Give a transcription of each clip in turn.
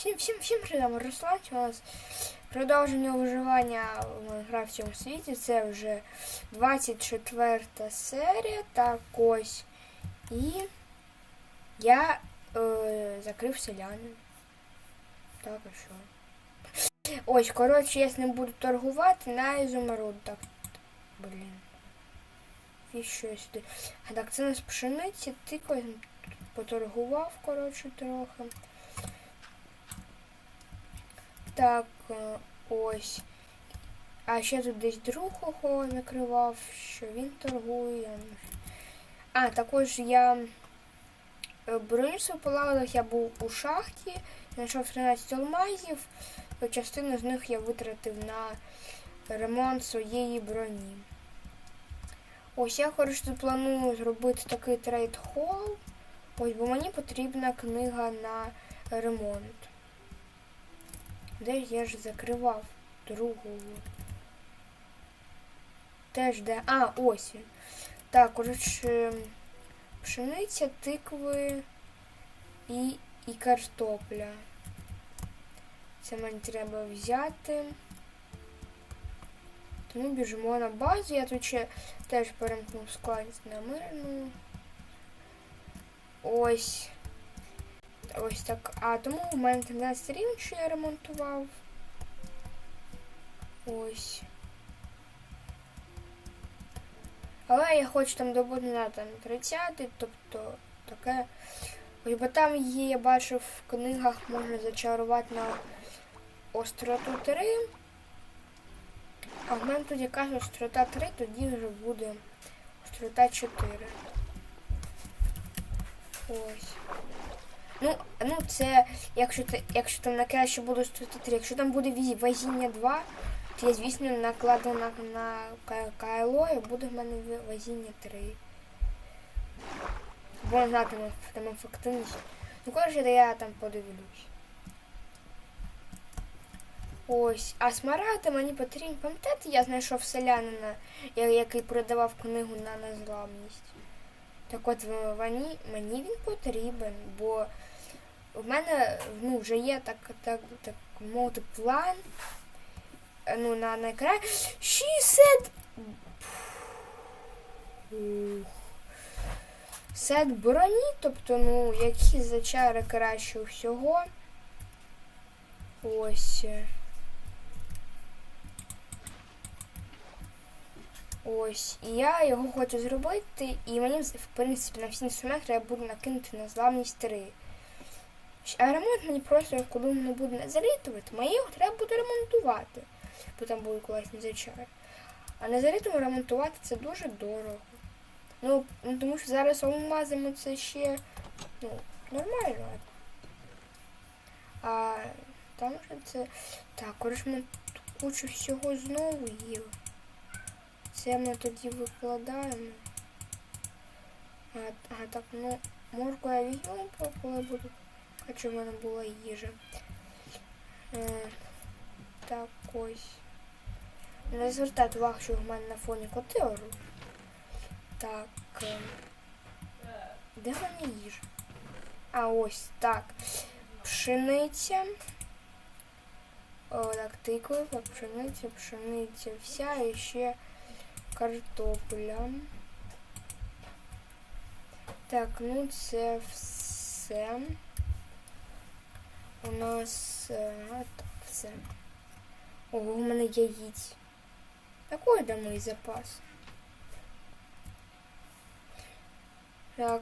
Всім, всім, всім привіт, Руслан. У нас продовження виживання в Майнкрафтському світі. Це вже 24 серія. Так ось. І я е, закрив селянин. Так, що? Ось, коротше, я з ним буду торгувати на ізумруд. Так, блін. І що сюди? А так, це у нас пшениці, тиква, поторгував, коротше, трохи. Так, е, ось. А ще тут десь друг ого накривав, що він торгує. А, також я е, бронюся полагодив, я був у шахті, знайшов 13 алмазів, частину з них я витратив на ремонт своєї броні. Ось я коротше тут планую зробити такий трейд хол. Ось, бо мені потрібна книга на ремонт. Де я ж закривав другу? Теж де. А, ось. Так, коротше, пшениця, тикви і, і картопля. Це мені треба взяти. Тому біжимо на базу. Я тут ще теж перемкнув складність на мирну. Ось. Ось так. А тому у мене 13 рівень, що я ремонтував. Ось. Але я хочу там добути на там 30, тобто таке. Ось бо там є, я бачив в книгах можна зачарувати на остроту 3. А в мене тут якраз острота 3, тоді вже буде острота 4. Ось. Ну, ну це, якщо якщо там на краще буде 103, якщо там буде вазіння 2, то я, звісно, накладу на, на К- КЛО і буде в мене вазіння 3. Бо знаю, там, там ефективність. Ну, коротше, я там подивлюсь. Ось, а смарагди мені потрібні. Пам'ятаєте, я знайшов селянина, який продавав книгу на незламність. Так от мені, мені він потрібен, бо в мене ну, вже є так, так, так мовити план. е, Ну, на, на екрані. 60! Ух. Сет броні, тобто, ну, які зачари краще всього. Ось. Ось. І я його хочу зробити, і мені, в принципі, на всі інструменти я буду накинути на зламність 3. А ремонт мені просто коли не буде залітувати, мені його треба буде ремонтувати, бо там будуть класні зачари. А не залітом ремонтувати це дуже дорого. Ну, ну тому що зараз алмазами це ще ну, нормально. А там же це. Так, коротше, ми кучу всього знову їли. Це ми тоді викладаємо. А, а так, ну, морку я візьму, коли буду. Хоча в мене була їжа. Е, так ось. Не звертати увагу, що в мене на фоні коти. Так. е, Де в мене їжа? А ось так. Пшениця. О, так, тиква, пшениця, пшениця вся і ще картопля. Так, ну це все. У нас е, так, все. Ого, у мене яїць. Такой да мій запас. Так.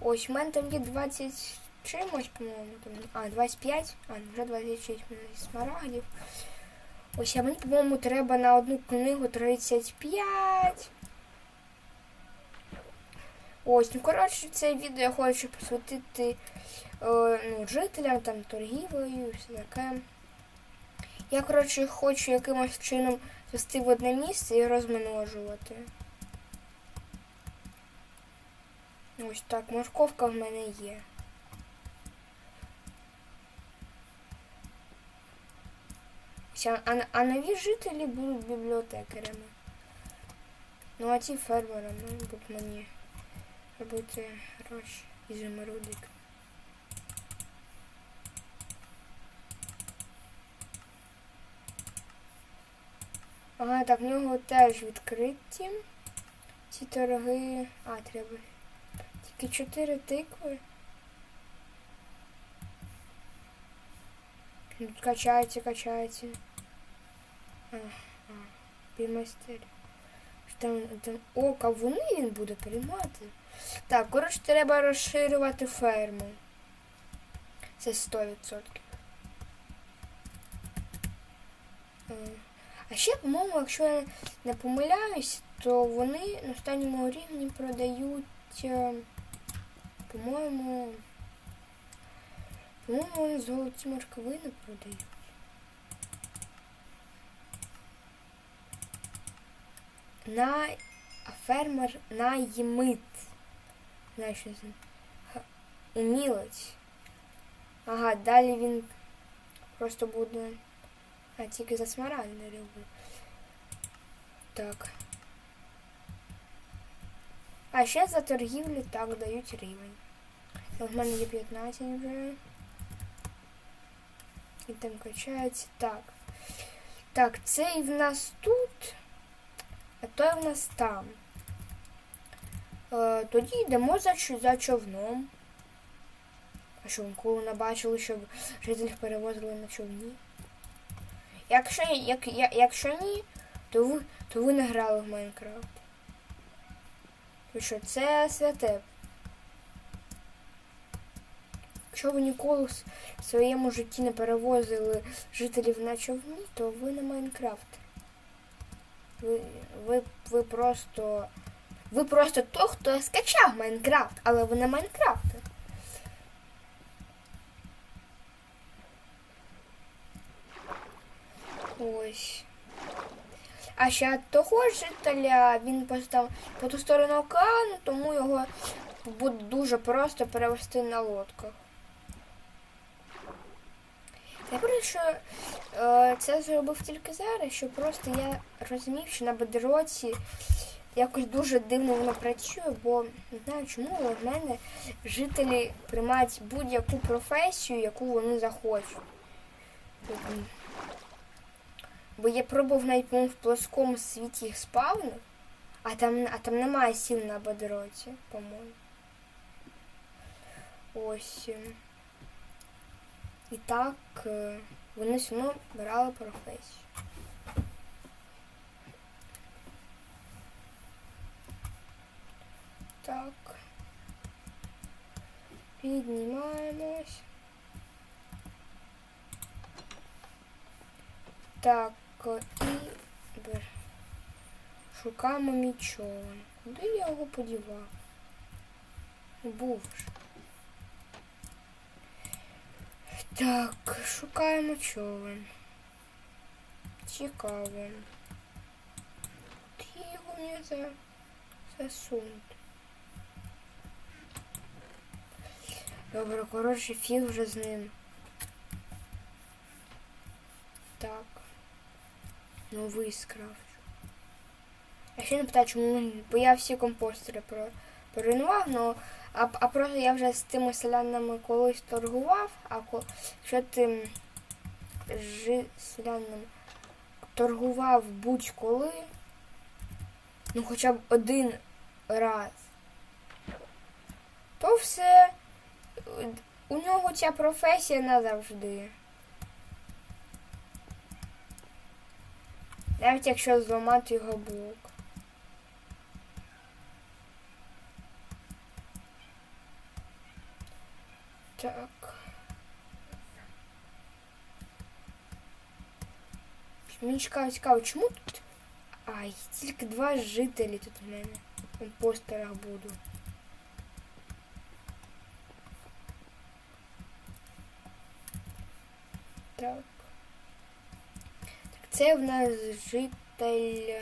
Ось, у мене там є 20 чимось, по-моєму. Там, а, 25. А, вже 26 мене смарагдів. Ось, а мені, по-моєму, треба на одну книгу 35. Ось, ну коротше, це відео я хочу посвятити е, ну, жителям, там, торгівлею все таке. Я, коротше, хочу якимось чином звести в одне місце і розмножувати. Ось так, морковка в мене є. А нові жителі будуть бібліотекарями. Ну а ті фермерами ну, будуть мені э, робити гроші і замерудик. Ага, так ну, в нього теж відкриті. Ці торги... А, треба. Тільки чотири тикви. Тут Качається, качається. Ага. Півмайстер. Там, там, о, кавуни він буде приймати. Так, коротше, треба розширювати ферму. Це 100%. Е, А ще, по-моєму, якщо я не помиляюсь, то вони на останньому рівні продають, е, по-моєму, по-моєму, вони золоті морковини продають. На фермер наймит. Знаю, що це. Умілець. Ага, далі він просто буде. А, тільки за смаральне риби. Так. А ще за торгівлю так дають рівень. В мене є 15 вже. І там качається. Так. Так, цей в нас тут, а той в нас там. Е, тоді йдемо за, за човном. А що, коли не бачили, щоб жителів перевозили на човні? Якщо, як, я- якщо ні, то ви, то ви не грали в Майнкрафт. Ви що, це святе. Якщо ви ніколи в своєму житті не перевозили жителів на човні, то ви не Майнкрафт. Ви, ви, ви просто. Ви просто той, хто скачав Майнкрафт, але ви не Майнкрафт. Ось. А ще того жителя він постав по ту сторону океану, тому його буде дуже просто перевести на лодках. Я е, це зробив тільки зараз, що просто я розумів, що на бедроці якось дуже дивно воно працює, бо не знаю чому, але в мене жителі приймають будь-яку професію, яку вони захочуть. Тобто, Бо я пробував навіть в плоскому світі їх спавнив, а там, а там немає сіл на бедроці, по-моєму. Ось. ем. І так е, вони все одно брали професію. Так. Піднімаємось. Так, і шукаємо мій. Куди я його подівав? Був ж. Так, шукаємо човен. Цікаво. Ти його не за... засунути. Добре, коротше, фіг вже з ним. Так. Новий скрафчу. Я ще не питаю, чому він- бо я всі компостери про поруйнував, ну а, а просто я вже з тими селянами колись торгував, а якщо ти з селянами торгував будь-коли, ну хоча б один раз, то все у нього ця професія назавжди. Навіть якщо зламати його блок. Так. Мені цікаво, цікаво, чому тут. Ай, тільки два жителі тут в мене. У постерах буду. Так. Так, це в нас житель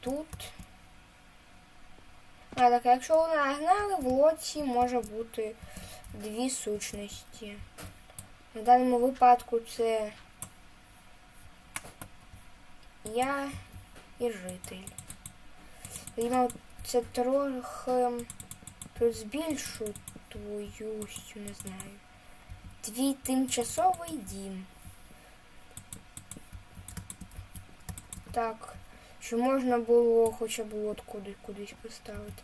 тут. А, так, якщо ви нагнали, в лоці може бути дві сущності. В даному випадку це я і житель. Видимо, це трохи тут збільшу твою, не знаю. Твій тимчасовий дім. Так, що можна було хоча б куди, кудись поставити.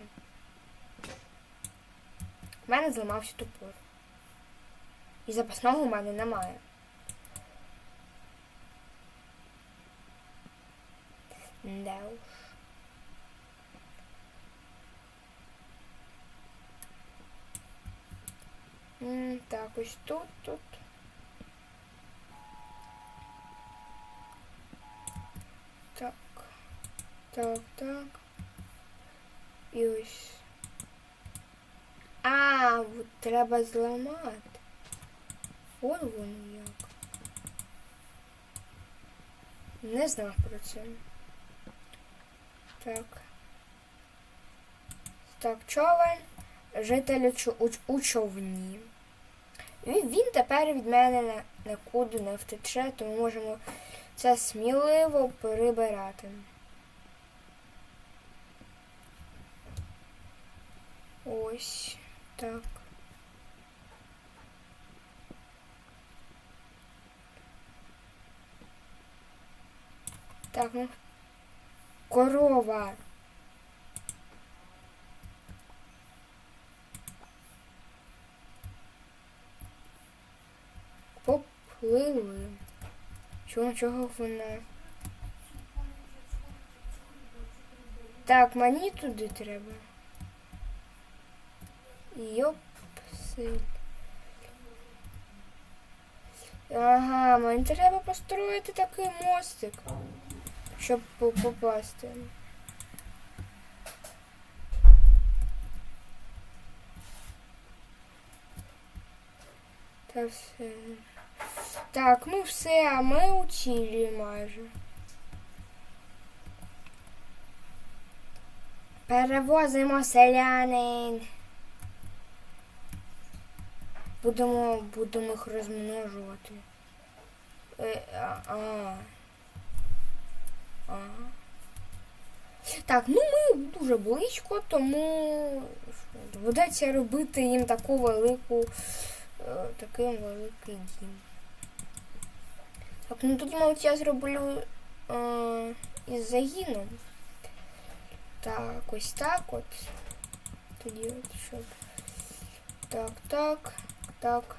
У мене зламався топор. І запасного у мене немає. Да уж. М, Так, ось тут, тут. Так. Так, так. І ось. А, от треба зламати. От воно як. Не знав про це. Так. Так, човен. Житель у, у, у човні. Він тепер від мене нікуди не втече, тому можемо це сміливо перебирати. Ось так. Так, ну. Корова. Поплили. Чого, чого вона? Так, мені туди треба. Йопси. Ага, мені треба построїти такий мостик, щоб попасти. Та все. Так, ну все, а ми у цілі майже. Перевозимо селянин. Будемо, будемо їх розмножувати. Е, а, а. А. Так, ну ми дуже близько, тому доведеться робити їм таку велику, е, такий великий дім. Так, ну тоді, мабуть, я зроблю е, із загином. Так, ось так от. Тоді от щоб. Так, так, так.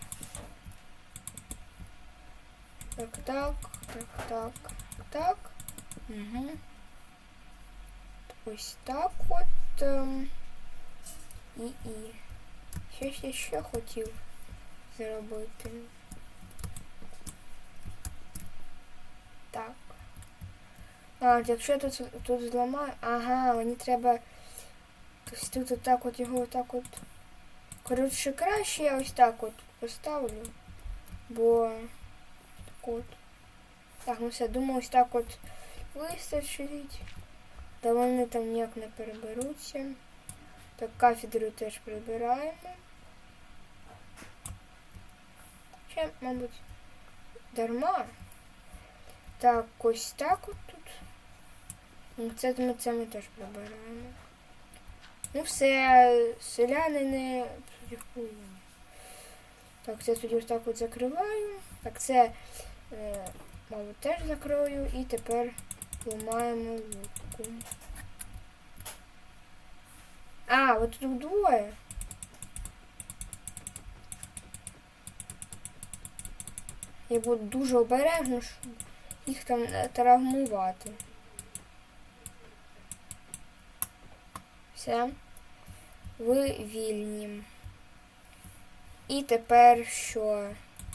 Так, так, так, так, так. Угу. Ось так от. ем, І, і. Щось я ще хотів зробити. А, якщо я тут, тут зламаю. Ага, мені треба. Ось тут отак от його отак от. Коротше, краще я ось так от поставлю. Бо так от. Так, ну все, думаю, ось так от вистачить. Та вони там ніяк не переберуться. Так, кафедру теж прибираємо. Ще, мабуть, дарма. Так, ось так от Це ми, це ми теж прибираємо. Ну все, селяни не психуємо. Так, це тоді ось так от закриваю. Так, це, е, мабуть, теж закрою. І тепер ламаємо лодку. А, от тут двоє. Я буду дуже обережно, щоб їх там травмувати. Все. Ви вільні. І тепер що?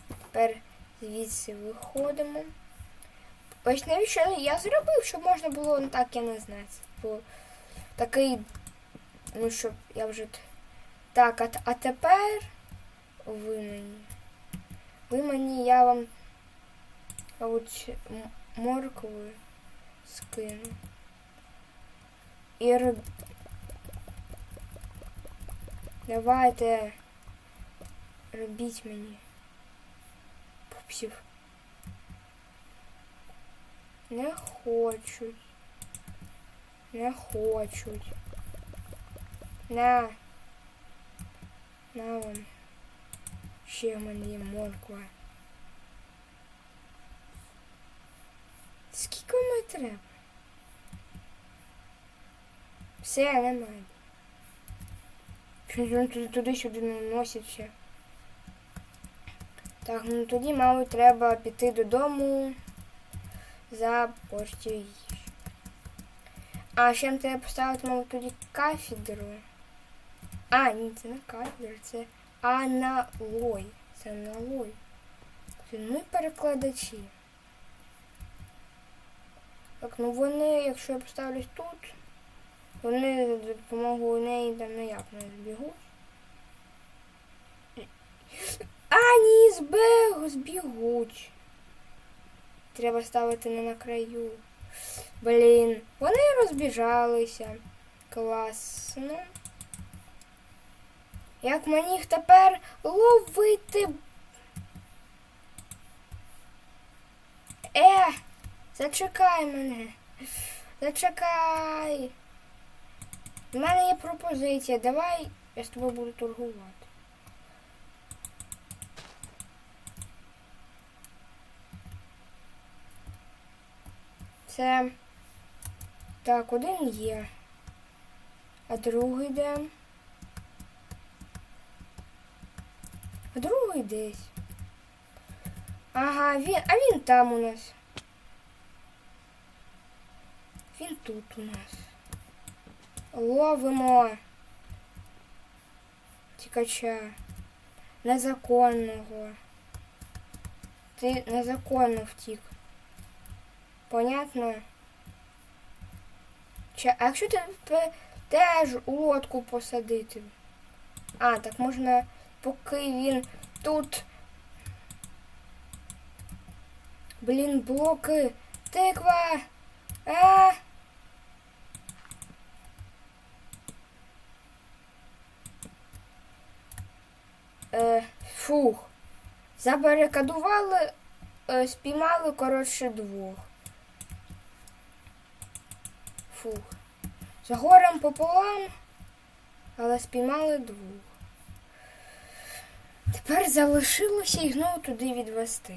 Тепер звідси виходимо. Ось навіщо я зробив, щоб можна було ну, так, я не знаю. Бо такий, ну щоб я вже. Так, а, а тепер ви мені. Ви мені, я вам мабуть, м- моркви скину. І. Давайте робіть мені пупсів. Не хочуть. Не хочуть. На. На вам. Ще мені морква. Скільки вам треба? Все, немає. Щось він туди- туди-сюди не носиться. Так, ну тоді, мабуть, треба піти додому за порцією. А ще нам треба поставити, мабуть, тоді кафедру. А, ні, це не кафедра, це аналой. Це аналой. Ну і перекладачі. Так, ну вони, якщо я поставлюсь тут, вони за допомогою неї там ніяк не збігуть. А, ні, збіг, збігуть. Треба ставити не на краю. Блін, вони розбіжалися. Класно. Як мені їх тепер ловити? Е, зачекай мене. Зачекай. У мене є пропозиція. Давай я з тобою буду торгувати. Це так, один є. А другий де? А другий десь. Ага, він. А він там у нас. Він тут у нас. Ловимо тікача. Незаконного. Ти незаконно втік. Понятно? Чи, а якщо тебе теж у лодку посадити? А, так можна, поки він тут. Блін, блоки. Тиква. А. Е, фух. Забарикадували, е, спіймали, коротше, двох. Фух. За горем пополам, але спіймали двох. Тепер залишилося їх знову туди відвести.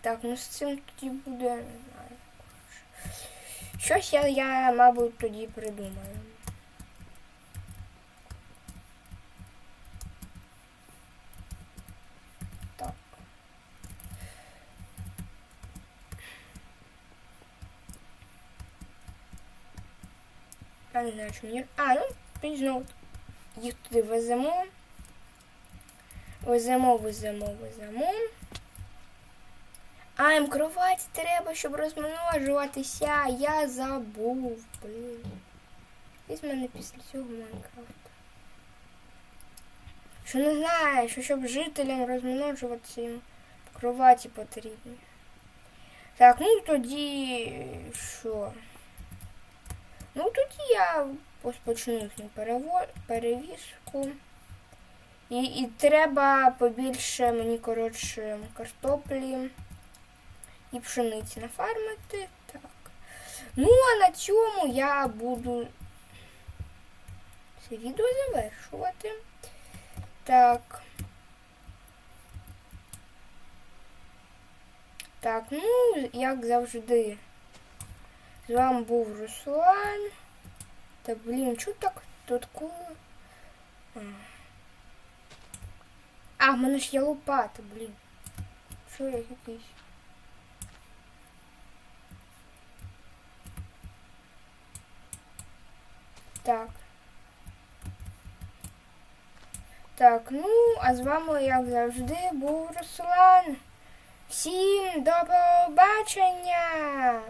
Так, ну з цим тоді буде, не знаю. Щось я, я, мабуть, тоді придумаю. Так. Я не знаю, що мені. А, ну, тоді знову їх туди веземо. Веземо, веземо, веземо. А, їм кровать треба, щоб розмножуватися. Я забув, блін. Із мене після цього Майнкрафт. Що не знаю, що щоб жителям розмножуватися їм кроваті потрібні. Так, ну тоді що? Ну тоді я ось почну їхню перевізку. І, і треба побільше мені, коротше, картоплі і пшениці нафармити. Так. Ну, а на цьому я буду це відео завершувати. Так. Так, ну, як завжди. З вами був Руслан. Та блін, чого так тут? А. А, в мене ж є лопата, блін. Що я якийсь? Так. Так, ну, а з вами, як завжди, був Руслан. Всім до побачення!